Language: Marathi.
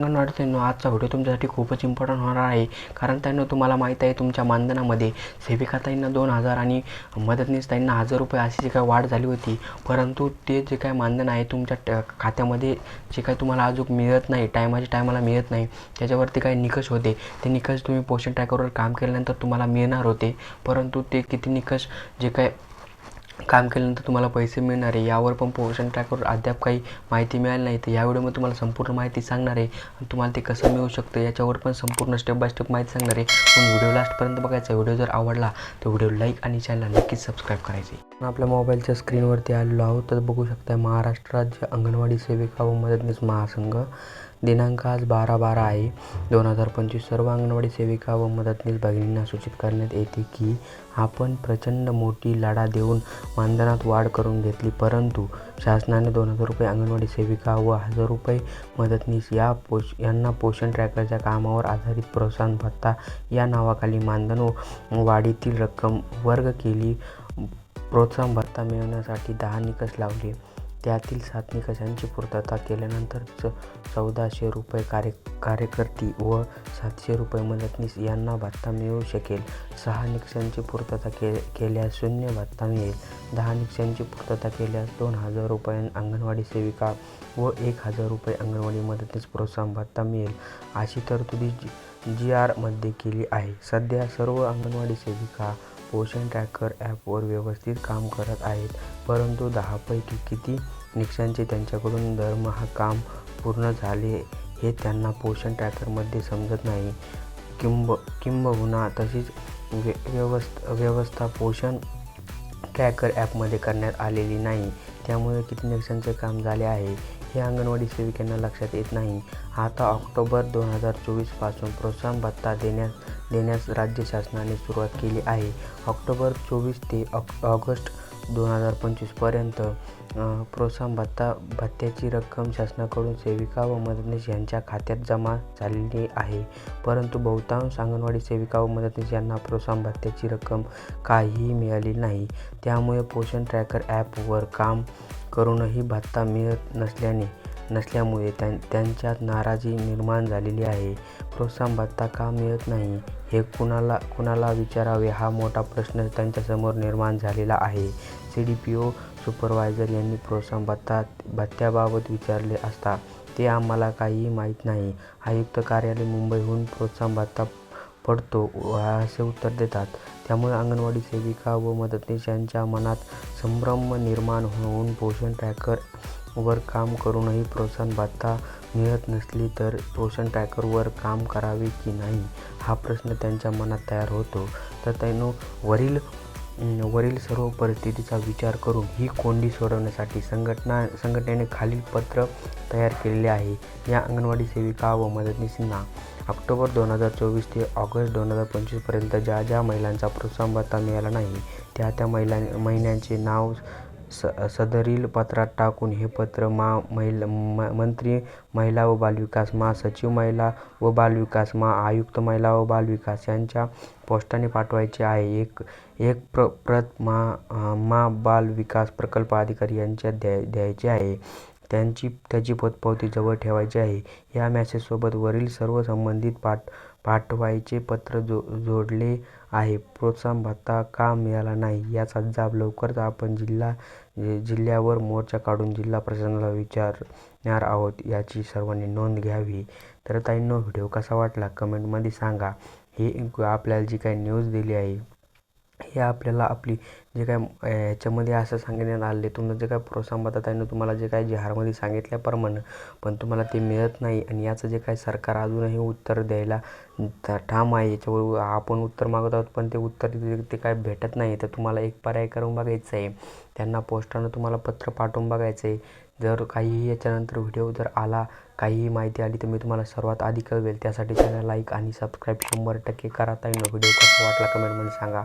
अंगणवाडीतून आजचा व्हिडिओ तुमच्यासाठी खूपच इम्पॉर्टंट होणार आहे. कारण त्यांना तुम्हाला माहीत आहे तुमच्या मानधनामध्ये सेविकाताईंना दोन हजार आणि मदतनीस ताईंना हजार रुपये अशी जी काय वाढ झाली होती. परंतु ते जे काय मानधन आहे तुमच्या ट खात्यामध्ये जे काय तुम्हाला अजून मिळत नाही टायमाच्या टायमाला मिळत नाही त्याच्यावरती काही निकष होते. ते निकष तुम्ही पोषण ट्रॅकरवर काम केल्यानंतर तुम्हाला मिळणार होते. परंतु ते किती निकष जे काय काम केल्यानंतर तुम्हाला पैसे मिळणार आहे. यावर पण पोषण ट्रॅकवर अद्याप काही माहिती मिळाली नाही. तर या व्हिडिओमध्ये तुम्हाला संपूर्ण माहिती सांगणार आहे आणि तुम्हाला ते कसं मिळू शकतं याच्यावर पण संपूर्ण स्टेप बाय स्टेप माहिती सांगणार आहे. पण व्हिडिओ लास्टपर्यंत बघायचा व्हिडिओ जर आवडला तर व्हिडिओ लाईक आणि चॅनलला नक्कीच सबस्क्राईब करायचे. आपल्या मोबाईलच्या स्क्रीनवरती आलेलो आहोत. तर बघू शकता महाराष्ट्र राज्य अंगणवाडी सेविका व मदतनीस महासंघ. दिनांक आज बारा बारा आहे. दोन हजार पंचवीस सर्व अंगणवाडी सेविका व मदतनीस भगिनींना सूचित करण्यात येते की आपण प्रचंड मोठी लढा देऊन मानधनात वाढ करून घेतली परंतु शासनाने दोन हजार रुपये अंगणवाडी सेविका व हजार रुपये मदतनीस या पोष यांना पोषण ट्रॅकरच्या कामावर आधारित प्रोत्साहन भत्ता या नावाखाली मानधन वाढीतील रक्कम वर्ग केली. प्रोत्साहन भत्ता मिळवण्यासाठी दहा निकष लावले. त्यातील सात निकषांची पूर्तता केल्यानंतर च चौदाशे रुपये कार्य कार्यकर्ती व सातशे रुपये मदतनीस यांना भत्ता मिळू शकेल. सहा निकषांची पूर्तता के केल्यास शून्य भत्ता मिळेल. दहा निकषांची पूर्तता केल्यास दोन हजार रुपये अंगणवाडी सेविका व एक हजार रुपये अंगणवाडी मदतनीस प्रोत्साहन भत्ता मिळेल. अशी तरतुदी जी जी आरमध्ये केली आहे. सध्या सर्व अंगणवाडी सेविका पोषण ट्रॅकर ॲपवर व्यवस्थित काम करत आहेत. परंतु दहापैकी किती निकषांचे त्यांच्याकडून दरमहा काम पूर्ण झाले हे त्यांना पोषण ट्रॅकरमध्ये समजत नाही. किंब किंबहुना तशीच व्य व्यवस्थ व्यवस्था पोषण ट्रॅकर ॲपमध्ये करण्यात आलेली नाही. त्यामुळे किती निकषांचे काम झाले आहे हे अंगणवाडी सेविकांना लक्षात येत नाही. आता ऑक्टोबर दोन हजार चोवीसपासून प्रोत्साहन भत्ता देण्यास देण्यास राज्य शासनाने सुरुवात केली आहे. ऑक्टोबर चोवीस ते ऑक ऑगस्ट दोन हजार पंचवीसपर्यंत प्रोत्साहन भत्ता भत्त्याची रक्कम शासनाकडून सेविका व मदतनीस यांच्या खात्यात जमा झालेली आहे. परंतु बहुतांश अंगणवाडी सेविका व मदतनीस यांना प्रोत्साहन भत्त्याची रक्कम काहीही मिळाली नाही. त्यामुळे पोषण ट्रॅकर ॲपवर काम करूनही भत्ता मिळत नसल्याने नसल्यामुळे त्यां त्यांच्यात नाराजी निर्माण झालेली आहे. प्रोत्साहन भत्ता का मिळत नाही हे कुणाला कुणाला विचारावे हा मोठा प्रश्न त्यांच्यासमोर निर्माण झालेला आहे. C D P O supervisor यांनी प्रोत्साहन भत्ता भत्त्याबाबत विचारले असता ते आम्हाला काहीही माहीत नाही. आयुक्त कार्यालय मुंबईहून प्रोत्साहन भत्ता पडतो असे उत्तर देतात. त्यामुळे अंगणवाडी सेविका व मदतनीसांच्या मनात संभ्रम निर्माण होऊन पोषण ट्रॅकर वर काम करूनही प्रोत्साहन भत्ता मिळत नसली तर पोषण ट्रॅकरवर काम करावे की नाही हा प्रश्न त्यांच्या मनात तयार होतो. तर त्यानं वरील वरील सर्व परिस्थितीचा विचार करून ही कोंडी सोडवण्यासाठी संघटना संघटनेने खालील पत्र तयार केलेले आहे. या अंगणवाडी सेविका व मदतनीसींना ऑक्टोबर दोन हजार चोवीस ते ऑगस्ट दोन हजार पंचवीसपर्यंत ज्या ज्या महिलांचा प्रोत्साहन भत्ता मिळाला नाही त्या त्या महिला महिन्यांचे नाव स सदरील पत्रात टाकून हे पत्र मा महिला म मंत्री महिला व बालविकास मा सचिव महिला व बालविकास मा आयुक्त महिला व बालविकास यांच्या पोस्टाने पाठवायचे आहे. एक एक प्र प्रत मा मा बाल विकास प्रकल्प अधिकारी यांच्यात द्याय द्यायचे आहे. त्यांची त्याची पतपावती जवळ ठेवायची आहे. या मॅसेजसोबत वरील सर्व संबंधित पाठ पाठवायचे पत्र जो जोडले आहे. प्रोत्साहन भत्ता का मिळाला नाही? याचा जाब लवकरच आपण जिल्हा जिल्ह्यावर मोर्चा काढून जिल्हा प्रशासनाला विचारणार आहोत. याची सर्वांनी नोंद घ्यावी. तर ताईंनो व्हिडिओ कसा वाटला? कमेंटमध्ये सांगा. हे आपल्याला जी काही न्यूज दिली आहे हे आपल्याला आपली जे काय ह्याच्यामध्ये असं सांगण्यात आले तुम्हाला जे काय प्रोत्साहन आहे ना तुम्हाला जे काय जिहारमध्ये सांगितल्याप्रमाणे पण तुम्हाला ते मिळत नाही आणि याचं जे काय सरकार अजूनही उत्तर द्यायला ठाम आहे याच्यावर आपण उत्तर मागत आहोत पण ते उत्तर ते काय भेटत नाही. तर तुम्हाला एक पर्याय करून बघायचं आहे. त्यांना पोस्टानं तुम्हाला पत्र पाठवून बघायचं आहे. जर काहीही याच्यानंतर व्हिडिओ जर आला काहीही माहिती आली तर मी तुम्हाला सर्वात आधी कळवेल. त्यासाठी चॅनल लाईक आणि सबस्क्राईब शंभर टक्के करा ताईनं व्हिडिओ कसा वाटला कमेंटमध्ये सांगा.